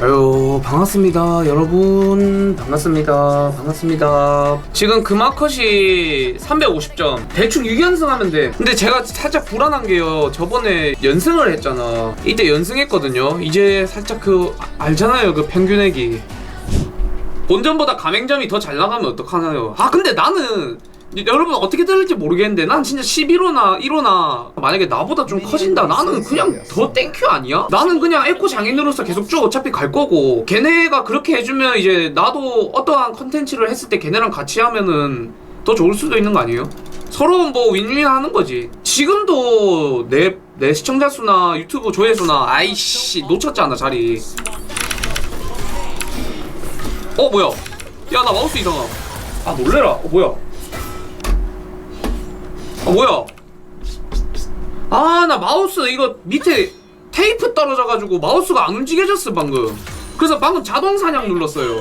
아유 반갑습니다 여러분. 반갑습니다 반갑습니다. 지금 금화컷이 350점 대충 6연승 하면 돼. 근데 제가 살짝 불안한 게요. 저번에 연승을 했잖아. 이때 연승했거든요. 이제 살짝 그 아- 알잖아요 그 평균액이 본전보다 가맹점이 더 잘 나가면 어떡하나요? 아 근데 나는 여러분 어떻게 들을지 모르겠는데 난 진짜 11호나 1호나 만약에 나보다 좀 커진다. 나는 그냥 더 땡큐 아니야? 나는 그냥 에코 장인으로서 계속 쭉 어차피 갈 거고 걔네가 그렇게 해주면 이제 나도 어떠한 컨텐츠를 했을 때 걔네랑 같이 하면은 더 좋을 수도 있는 거 아니에요? 서로 뭐 윈윈 하는 거지. 지금도 내, 내 시청자 수나 유튜브 조회수나 아이씨 놓쳤잖아 자리. 어 뭐야? 야 나 마우스 이상함. 아 놀래라. 어 뭐야 아 뭐야? 아 나 마우스 이거 밑에 테이프 떨어져가지고 마우스가 안 움직여졌어 방금. 그래서 방금 자동 사냥 눌렀어요.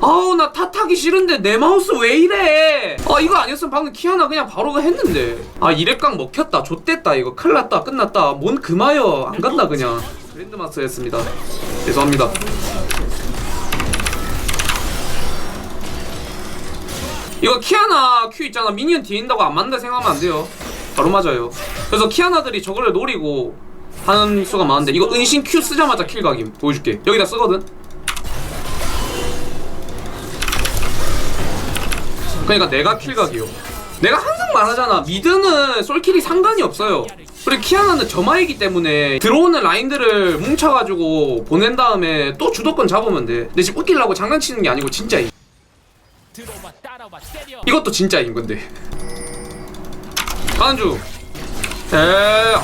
아우 나 탓하기 싫은데 내 마우스 왜 이래? 아 이거 아니었으면 방금 키아나 그냥 바로 했는데. 아 이랩각 먹혔다. 좆됐다. 이거 큰일 났다. 끝났다. 뭔 그마여. 안 간다 그냥. 그랜드마스 했습니다. 죄송합니다 이거 키아나 큐 있잖아. 미니언 뒤인다고 안 맞는다 생각하면 안 돼요. 바로 맞아요. 그래서 키아나들이 저거를 노리고 하는 수가 많은데 이거 은신 큐 쓰자마자 킬 각임 보여줄게. 여기다 쓰거든. 그러니까 내가 킬 각이요. 내가 항상 말하잖아. 미드는 솔킬이 상관이 없어요. 그리고 키아나는 점화이기 때문에 들어오는 라인들을 뭉쳐가지고 보낸 다음에 또 주도권 잡으면 돼. 근데 지금 웃기려고 장난치는 게 아니고 진짜임 들어와 따라와 때려 이것도 진짜인 건데. 가는 중. 에,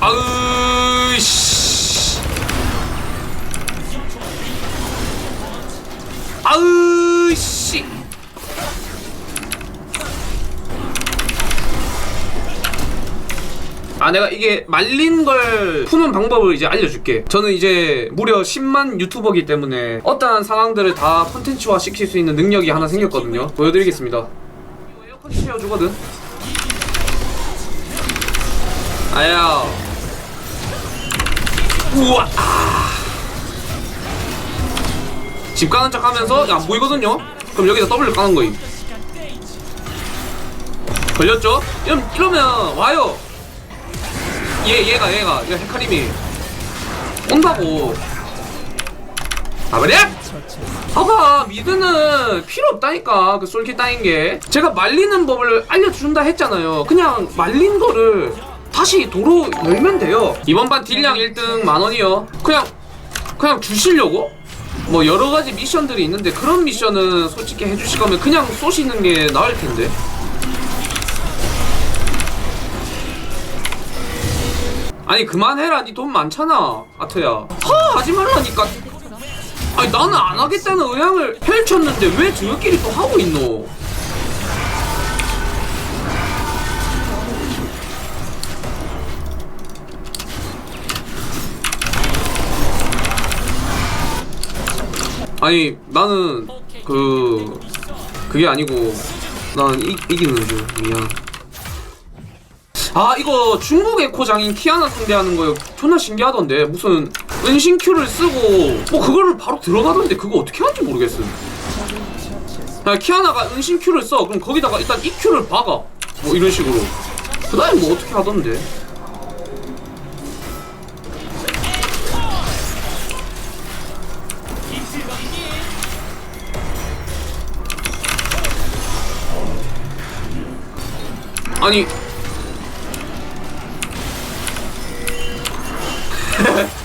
아으, 씨. 아으, 씨. 아 내가 이게 말린 걸 푸는 방법을 이제 알려줄게. 저는 이제 무려 10만 유튜버기 때문에 어떠한 상황들을 다 컨텐츠화 시킬 수 있는 능력이 하나 생겼거든요. 보여드리겠습니다. 에어컨이 채워주거든. 아야. 우와. 아. 집 가는 척 하면서 안 보이거든요? 그럼 여기다 W 까는 거임. 걸렸죠? 이러면, 이러면 와요 얘 얘가 얘가 얘 헤카림이 온다고. 아 그래? 봐봐 미드는 필요 없다니까 그 솔킷 따인 게. 제가 말리는 법을 알려준다 했잖아요. 그냥 말린 거를 다시 도로 열면 돼요. 이번 반 딜량 1등 만원이요. 그냥 그냥 주시려고? 뭐 여러 가지 미션들이 있는데 그런 미션은 솔직히 해주실 거면 그냥 쏘시는 게 나을 텐데 아니 그만해라 니. 돈 많잖아 아트야. 하 하지 말라니까. 아니 나는 안 하겠다는 의향을 펼쳤는데 왜 저희끼리 또 하고 있노? 아니 나는 그 그게 아니고 나는 이, 이기는 줄 미안 아 이거 중국 에코장인 키아나 상대하는 거 존나 신기하던데. 무슨 은신 큐를 쓰고 뭐 그거를 바로 들어가던데. 그거 어떻게 하는지 모르겠음. 야, 키아나가 은신 큐를 써. 그럼 거기다가 일단 이 큐를 박아. 뭐 이런 식으로. 그 다음에 뭐 어떻게 하던데. 아니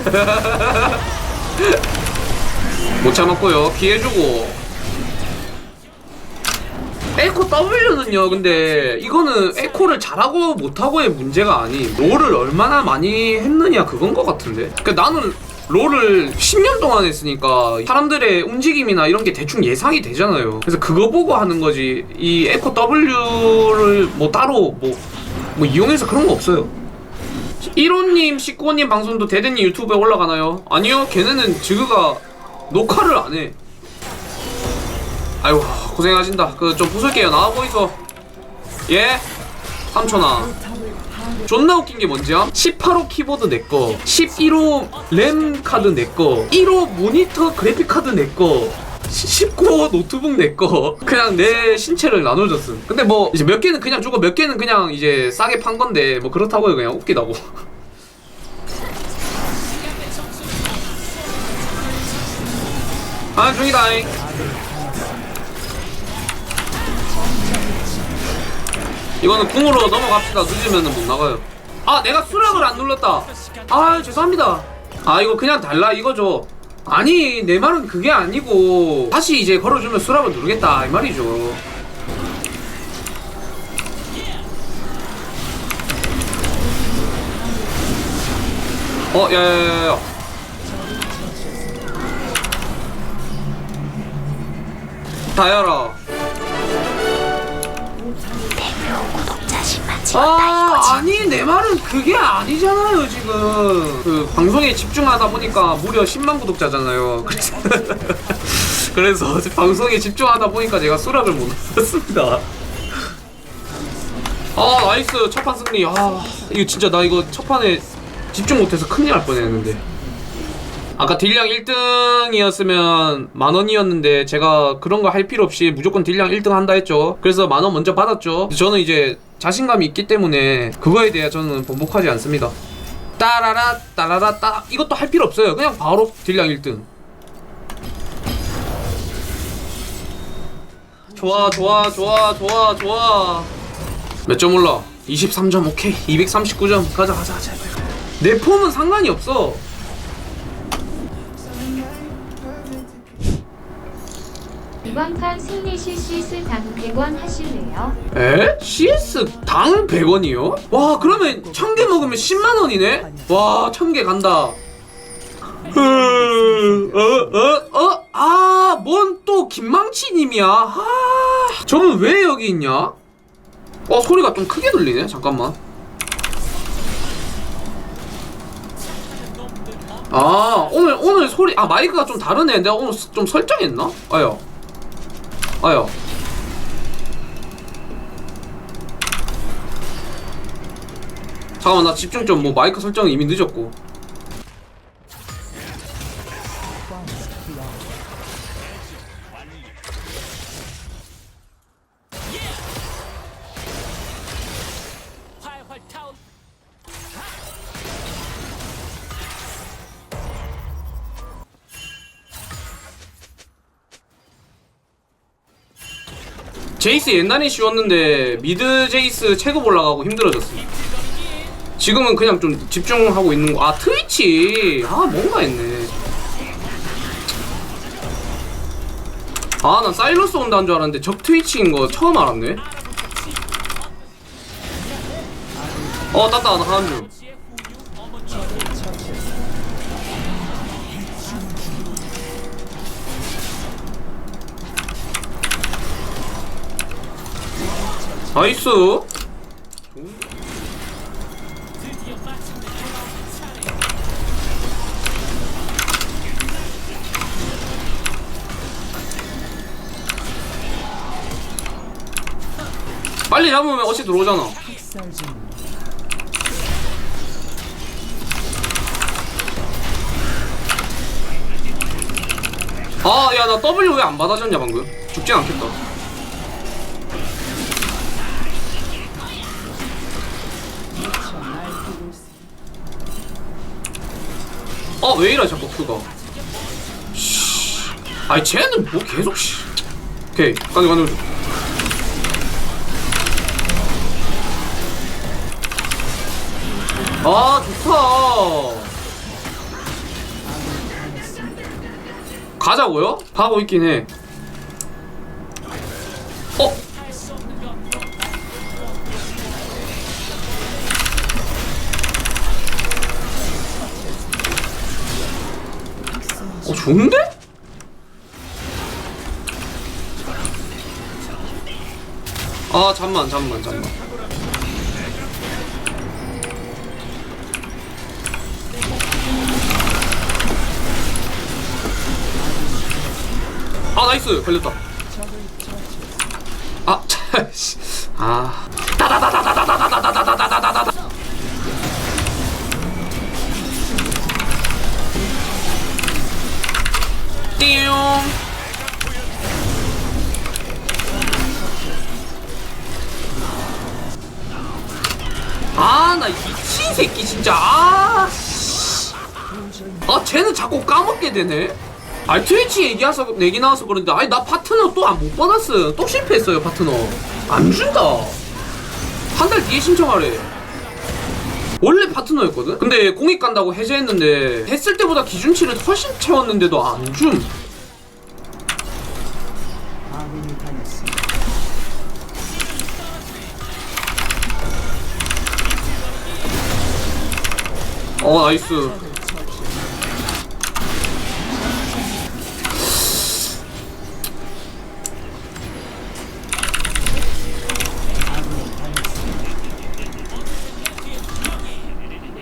못 참았고요. 피해주고. 에코 W는요 근데 이거는 에코를 잘하고 못하고의 문제가 아닌 롤을 얼마나 많이 했느냐 그건 것 같은데? 그 나는 롤을 10년 동안 했으니까 사람들의 움직임이나 이런 게 대충 예상이 되잖아요. 그래서 그거 보고 하는 거지. 이 에코 W를 뭐 따로 뭐, 뭐 이용해서 그런 거 없어요 1호님, 19호님 방송도 대대님 유튜브에 올라가나요? 아니요, 걔네는 지그가 녹화를 안 해. 아이고, 고생하신다. 그, 좀 부술게요. 나와 보이소. 예? 삼촌아. 존나 웃긴 게 뭔지야? 18호 키보드 내거 11호 램 카드 내거 1호 모니터 그래픽 카드 내거 19호 노트북 내 거 그냥 내 신체를 나눠줬음. 근데 뭐 이제 몇 개는 그냥 주고 몇 개는 그냥 이제 싸게 판 건데 뭐 그렇다고요. 그냥 웃기다고. 아 중이다잉. 이거는 궁으로 넘어갑시다. 늦으면 못 나가요. 아 내가 수락을 안 눌렀다. 아 죄송합니다. 아 이거 그냥 달라 이거죠 아니 내 말은 그게 아니고 다시 이제 걸어주면 수락을 누르겠다 이 말이죠. 어 야야야야 다 열어 아, 아니 내 말은 그게 아니잖아요 지금. 그 방송에 집중하다 보니까 무려 10만 구독자잖아요. 그래서 그래서 방송에 집중하다 보니까 제가 수락을 못 했습니다. 아 나이스. 첫판 승리. 아 이거 진짜 나 이거 첫판에 집중 못해서 큰일 날 뻔했는데. 아까 딜량 1등이었으면 만 원이었는데 제가 그런 거 할 필요 없이 무조건 딜량 1등 한다 했죠. 그래서 만원 먼저 받았죠. 저는 이제 자신감이 있기 때문에 그거에 대해 저는 번복하지 않습니다. 따라라 따라라 따 이것도 할 필요 없어요. 그냥 바로 딜량 1등. 좋아 좋아 좋아 좋아 좋아 몇 점 올라? 23점 오케이 239점 가자 가자 가자 내 폼은 상관이 없어 이번 판 승리 실시스 당 100원 하실래요? 에? CS 당 100원이요? 와 그러면 1000개 먹으면 10만 원이네? 와 1000개 간다 어어어 어? 아 뭔 또 김망치님이야 아 저는 왜 여기 있냐? 어 소리가 좀 크게 들리네 잠깐만 아 오늘 오늘 소리 아 마이크가 좀 다르네 내가 오늘 스- 좀 설정했나? 아요 아요 잠깐만 나 집중 좀. 뭐 마이크 설정이 이미 늦었고 제이스 옛날엔 쉬웠는데 미드 제이스 체급 올라가고 힘들어졌어 지금은 그냥 좀 집중하고 있는 거. 아 트위치! 아 뭔가 했네. 아 난 사일러스 온다는 줄 알았는데 적 트위치인 거 처음 알았네. 어 땄다 나 하는 중 나이스. 빨리 잡으면 어시 들어오잖아. 아 야 나 W 왜 안 받아줬냐 방금? 죽진 않겠다 아 왜 이래 자꾸 큐가 씨. 아니 쟤는 뭐 계속 씨. 오케이 가자 가자 가자. 아 좋다 가자고요? 가고 있긴 해 좋은데? 아 잠만 잠만 잠만. 아 나이스! 걸렸다. 아 차씨. 아. 따다다다다. 새끼 진짜. 아, 씨. 아 쟤는 자꾸 까먹게 되네. 아 트위치 얘기해서 얘기 나와서 그런데 아니 나 파트너 또 안 못 받았어요. 또 실패했어요 파트너. 안 준다. 한 달 뒤에 신청하래. 원래 파트너였거든? 근데 공익 간다고 해제했는데 했을 때보다 기준치를 훨씬 채웠는데도 안줌 어 나이스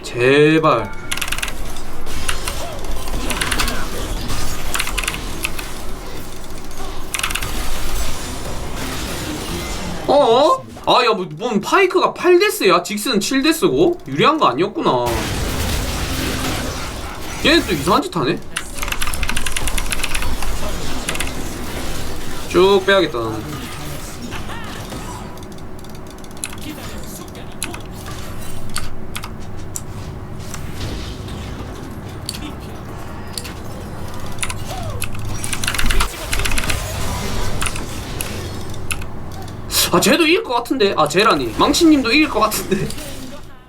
제발 어? 아, 야, 뭐, 뭔 파이크가 8데스야? 직스는 7데스고? 유리한 거 아니었구나. 얘는 또 이상한 짓 하네? 쭉 빼야겠다, 나는. 아, 쟤도 이길 것 같은데. 아, 쟤라니. 망치님도 이길 것 같은데.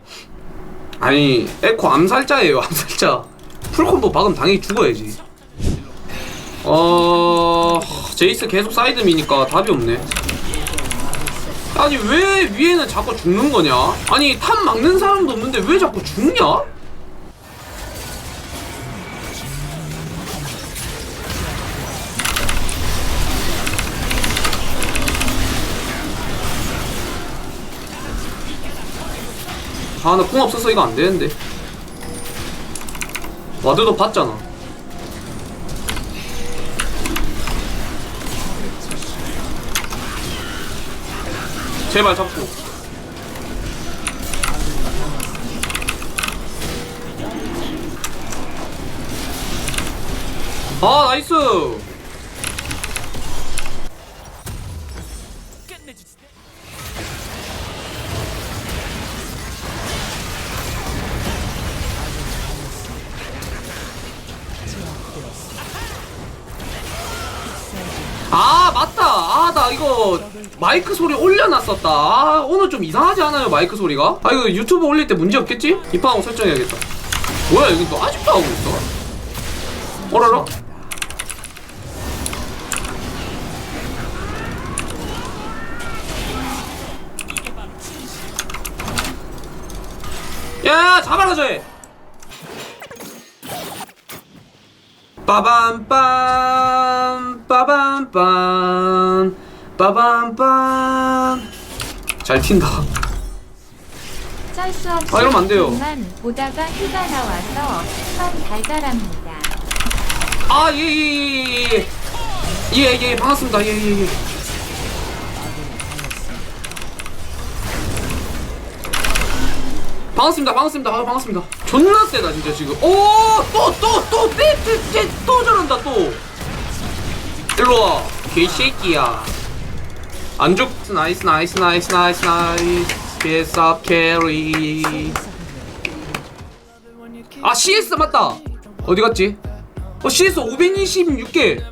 아니, 에코 암살자예요, 암살자. 풀콤보 박으면 당연히 죽어야지. 어, 제이스 계속 사이드 미니까 답이 없네. 아니, 왜 위에는 자꾸 죽는 거냐? 아니, 탑 막는 사람도 없는데 왜 자꾸 죽냐? 아, 나 궁 없어서 이거 안 되는데. 와드도 봤잖아. 제발 잡고. 아, 나이스! 이거 마이크 소리 올려놨었다 아 오늘 좀 이상하지 않아요 마이크 소리가? 아 이거 유튜브 올릴 때 문제 없겠지? 입방하고 설정해야겠다 뭐야 여기 또 아직도 하고 있어? 어라라? 야 잡아라 저애 빠밤빰 빠밤빰 빠밤빰 잘 튄다 짤수 없이 아, 이러면 안 돼요. 만 보다가 휴가 나와서 참 달달합니다. 아예예예 예예 반갑습니다 예예 예 반갑습니다 반갑습니다 아 반갑습니다 존나 세다 진짜 지금 오또또또또또 저런다 또 일로와 개새끼야 안 죽. 나이스 나이스 나이스 나이스 나이스. 개쌉 캐리. 아 CS 맞다. 어디 갔지? 어 CS 526개.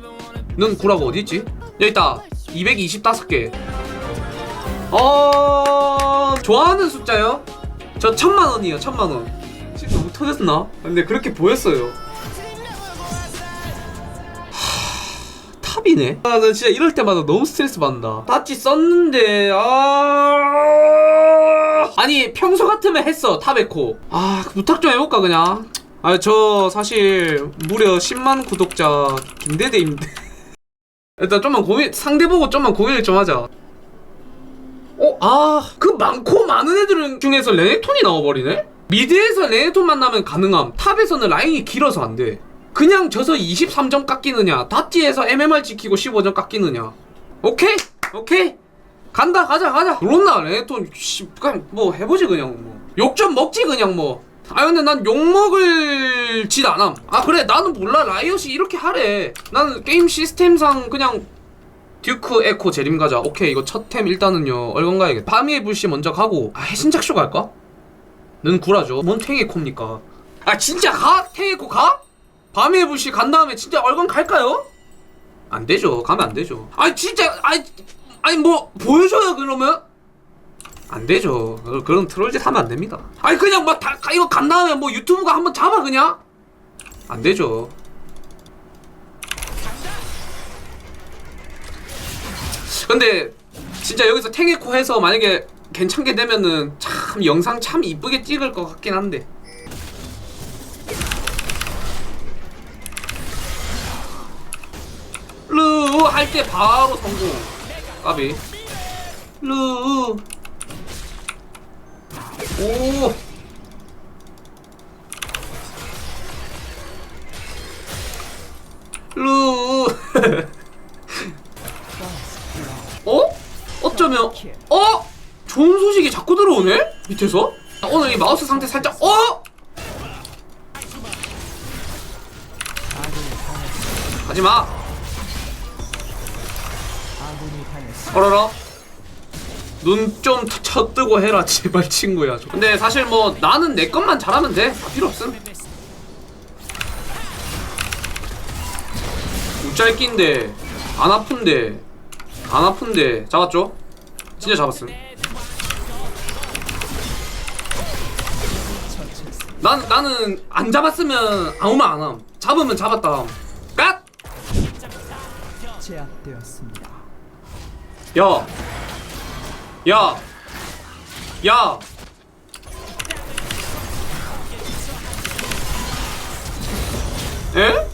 는 구라고 어디 있지? 여기 있다. 225개. 어 좋아하는 숫자요? 저 천만 원이에요 천만 원. 지금 너무 터졌나? 근데 그렇게 보였어요 탑이네 아 나 진짜 이럴 때마다 너무 스트레스 받는다 따찌 썼는데 아 아니 평소 같으면 했어 탑에코 아 부탁 좀 해볼까 그냥 아 저 사실 무려 10만 구독자 김대대입니다 일단 좀만 고민 상대 보고 좀만 고민을 좀 하자 어? 아, 그 많고 많은 애들은 중에서 레네톤이 나와버리네? 미드에서 레네톤 만나면 가능함. 탑에서는 라인이 길어서 안 돼. 그냥 져서 23점 깎이느냐, 다찌에서 MMR 지키고 15점 깎이느냐. 오케이? 오케이? 간다, 가자, 가자. 레네톤, 씨, 그냥 뭐 해보지, 그냥 뭐. 욕 좀 먹지, 그냥 뭐. 아, 근데 난 욕먹을 짓 안함. 아, 그래, 나는 몰라. 라이엇이 이렇게 하래. 나는 게임 시스템상 그냥 듀크 에코 재림 가자 오케이 이거 첫 템 일단은요 얼건 가야겠다 밤이의 불씨 먼저 가고 아 해신작쇼 갈까? 는 구라죠. 뭔 탱에코입니까? 아 진짜 가? 탱에코 가? 밤의 불씨 간 다음에 진짜 얼건 갈까요? 안 되죠. 가면 안 되죠. 아니 진짜 아니 아니 뭐 보여줘요 그러면? 안 되죠. 그- 그런 트롤짓 하면 안 됩니다. 아니 그냥 막 다, 이거 간 다음에 뭐 유튜브가 한번 잡아 그냥? 안 되죠. 근데 진짜 여기서 탱에코 해서 만약에 괜찮게 되면은 참 영상 참 이쁘게 찍을 것 같긴 한데 르할때 바로 성공 까비 르 오. 루. 어? 어쩌면 어? 좋은 소식이 자꾸 들어오네? 밑에서? 오늘 이 마우스 상태 살짝 얼어라. 눈 좀 쳐뜨고 해라 제발 친구야. 근데 사실 뭐 나는 내 것만 잘하면 돼다 필요 없음. 웃잘낀데 안 아픈데 안 아픈데. 잡았죠? 진짜 잡았음. 난, 나는 안 잡았으면 아무 말 안함. 잡으면 잡았다 깍! 제압되었습니다. 야! 야! 야! 에?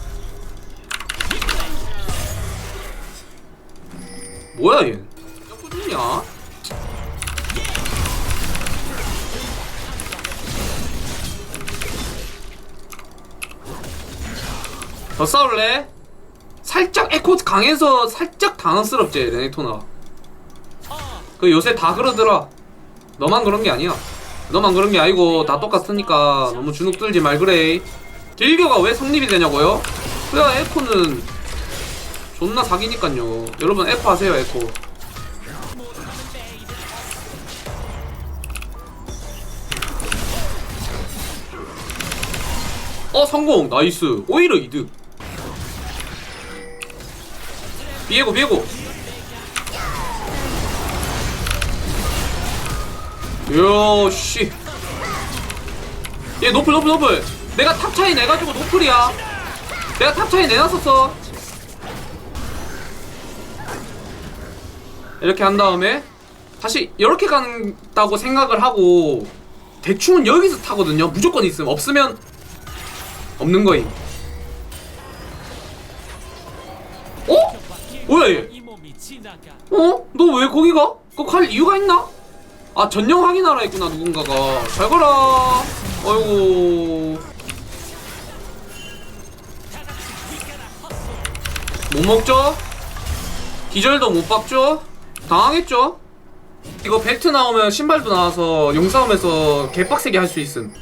뭐야 얘? 꾸준이야? 더 싸울래? 살짝 에코 강해서 살짝 당황스럽지 레네토나 그 요새 다 그러더라. 너만 그런 게 아니야. 너만 그런 게 아니고 다 똑같으니까 너무 주눅 들지 말 그래. 딜교가 왜 성립이 되냐고요? 그야 에코는 존나 사기니깐요. 여러분 에코 하세요 에코. 어 성공! 나이스. 오히려 이득. 비에고 비에고 요씨 얘 노플 노플 노플 내가 탑 차이 내가지고 노플이야 내가 탑 차이 내놨었어 이렇게 한 다음에 다시 이렇게 간다고 생각을 하고 대충은 여기서 타거든요 무조건 있음 없으면 없는 거임 어? 뭐야 얘 어? 너 왜 거기 가? 그거 갈 이유가 있나? 아 전령 확인하라 했구나 누군가가 잘 가라 아이고 못 먹죠? 기절도 못 박죠? 당하겠죠? 이거 팩트 나오면 신발도 나와서 용싸움에서 개빡세게 할 수 있음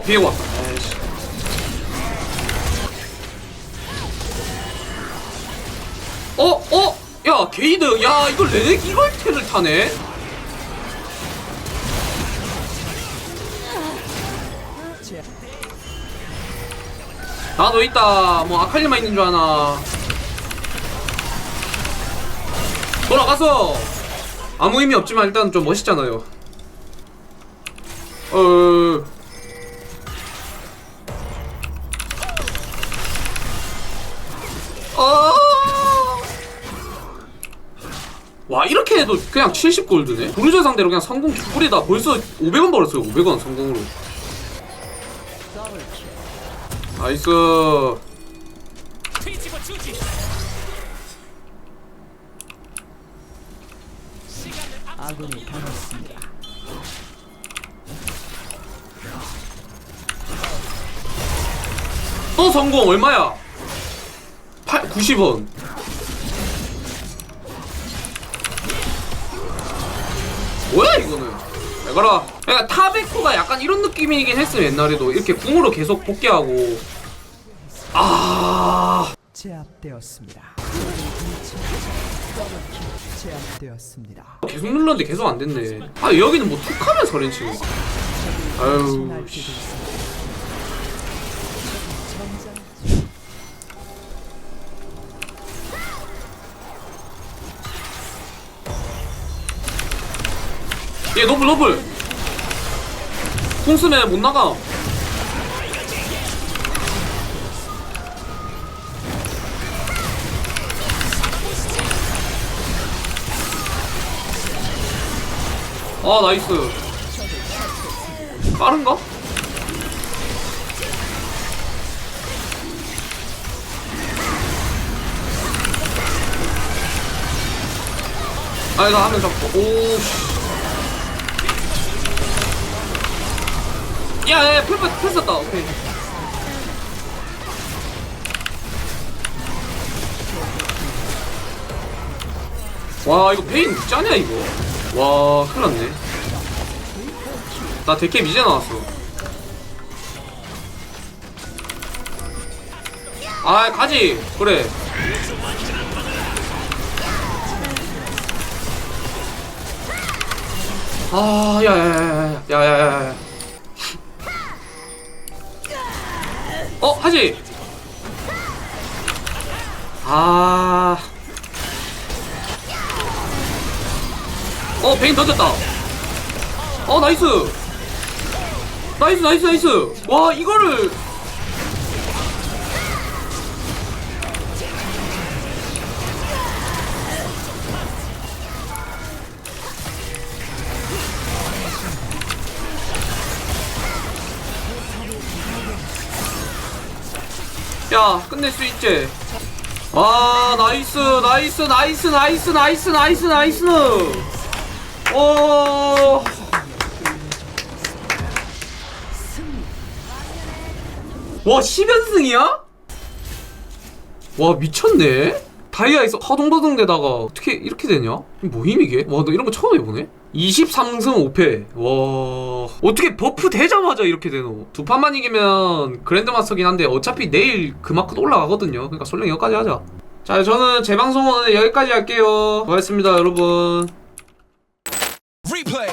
어 비에 왔다 아이씨. 어? 어? 야 게이드 야 이거 레넥 이걸 텔을 타네? 나도 있다 뭐 아칼리만 있는 줄 아나 돌아가서 아무 의미 없지만 일단 좀 멋있잖아요 어... 어... 와 이렇게 해도 그냥 70골드네 부르저 상대로 그냥 성공 개꿀이다 벌써 500원 벌었어요 500원 성공으로. 나이스 아군이 당했습니다. 또 성공 얼마야? 8 90원. 뭐야 이거는? 내가라. 그러니까 타베코가 약간 이런 느낌이긴 했어 옛날에도 이렇게 궁으로 계속 복귀하고 아 제압되었습니다. 제압되었습니다. 계속 눌렀는데 계속 안 됐네 아 여기는 뭐 툭하면 서렌 치고 아유 씨. 얘 노블 노블. 궁 쓰면 못 나가. 아 나이스. 빠른가? 아니 나 하면 잡고. 오씨 야, 야, 야, 풀, 풀 썼다. 오케이. 와, 이거 베인 짜냐, 이거? 와, 큰일 났네. 나 데캡 이제 나왔어. 아, 가지. 그래. 아, 야, 야, 야, 야, 야, 야, 야, 야. 하지 아. 어, 베인 던졌다. 어, 나이스. 나이스, 나이스, 나이스. 와, 이거를. 야 끝낼 수 있지 아 나이스 나이스 나이스 나이스 나이스 나이스 나이스 오 와, 10연승이야? 와, 미쳤네? 다이아에서 허둥버둥대다가 어떻게 이렇게 되냐? 뭐임 이게? 와, 나 이런 거 처음 해보네? 23승 5패. 와. 어떻게 버프 되자마자 이렇게 되노? 두 판만 이기면 그랜드마스터긴 한데 어차피 내일 그 마크 올라가거든요. 그러니까 솔랭 여기까지 하자. 자, 저는 제 방송은 여기까지 할게요. 고맙습니다, 여러분. Replay.